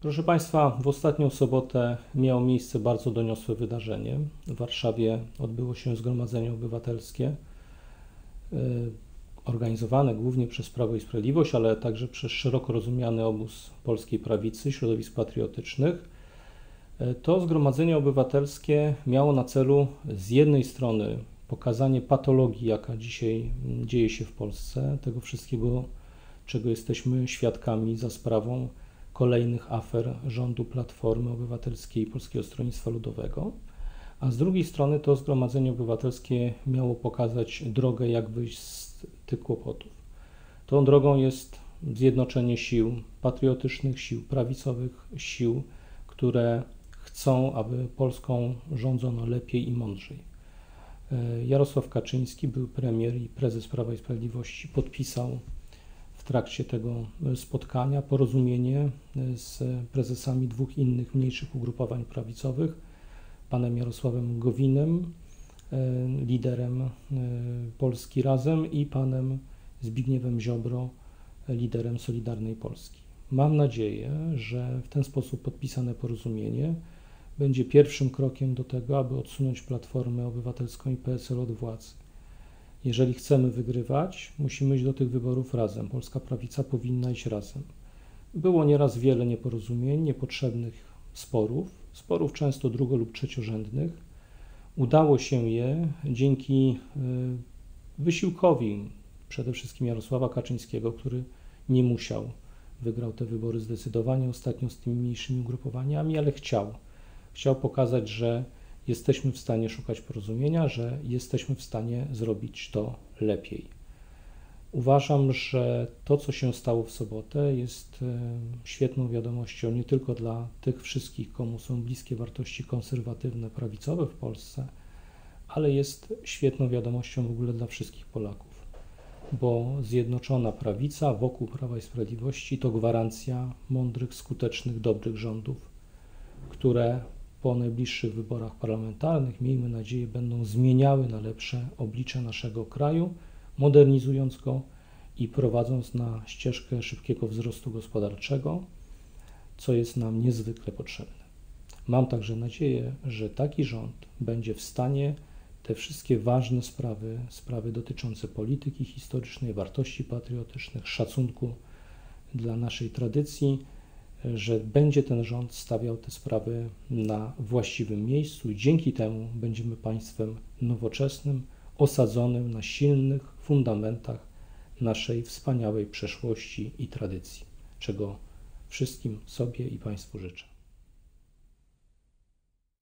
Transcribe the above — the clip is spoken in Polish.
Proszę Państwa, w ostatnią sobotę miało miejsce bardzo doniosłe wydarzenie. W Warszawie odbyło się Zgromadzenie Obywatelskie, y, organizowane głównie przez Prawo i Sprawiedliwość, ale także przez szeroko rozumiany obóz polskiej prawicy, środowisk patriotycznych. Y, to Zgromadzenie Obywatelskie miało na celu z jednej strony pokazanie patologii, jaka dzisiaj dzieje się w Polsce, tego wszystkiego, czego jesteśmy świadkami za sprawą kolejnych afer rządu Platformy Obywatelskiej i Polskiego Stronnictwa Ludowego, a z drugiej strony to Zgromadzenie Obywatelskie miało pokazać drogę, jak wyjść z tych kłopotów. Tą drogą jest zjednoczenie sił patriotycznych, sił prawicowych, sił, które chcą, aby Polską rządzono lepiej i mądrzej. Jarosław Kaczyński, był premier i prezes Prawa i Sprawiedliwości, podpisał trakcie tego e, spotkania porozumienie e, z prezesami dwóch innych mniejszych ugrupowań prawicowych, panem Jarosławem Gowinem, e, liderem Polski Razem i panem Zbigniewem Ziobro, liderem Solidarnej Polski. Mam nadzieję, że w ten sposób podpisane porozumienie będzie pierwszym krokiem do tego, aby odsunąć Platformę Obywatelską i PSL od władzy. Jeżeli chcemy wygrywać, musimy iść do tych wyborów razem. Polska prawica powinna iść razem. Było nieraz wiele nieporozumień, niepotrzebnych sporów, sporów często drugo- lub trzeciorzędnych. Udało się je dzięki y, wysiłkowi przede wszystkim Jarosława Kaczyńskiego, który nie musiał. Wygrał te wybory zdecydowanie ostatnio z tymi mniejszymi ugrupowaniami, ale chciał. Chciał pokazać, że jesteśmy w stanie szukać porozumienia, że jesteśmy w stanie zrobić to lepiej. Uważam, że to, co się stało w sobotę, jest e, świetną wiadomością nie tylko dla tych wszystkich, komu są bliskie wartości konserwatywne, prawicowe w Polsce, ale jest świetną wiadomością w ogóle dla wszystkich Polaków, bo zjednoczona prawica wokół Prawa i Sprawiedliwości to gwarancja mądrych, skutecznych, dobrych rządów, które po najbliższych wyborach parlamentarnych, miejmy nadzieję, będą zmieniały na lepsze oblicze naszego kraju, modernizując go i prowadząc na ścieżkę szybkiego wzrostu gospodarczego, co jest nam niezwykle potrzebne. Mam także nadzieję, że taki rząd będzie w stanie te wszystkie ważne sprawy, sprawy dotyczące polityki historycznej, wartości patriotycznych, szacunku dla naszej tradycji, że będzie ten rząd stawiał te sprawy na właściwym miejscu i dzięki temu będziemy państwem nowoczesnym, osadzonym na silnych fundamentach naszej wspaniałej przeszłości i tradycji, czego wszystkim sobie i Państwu życzę.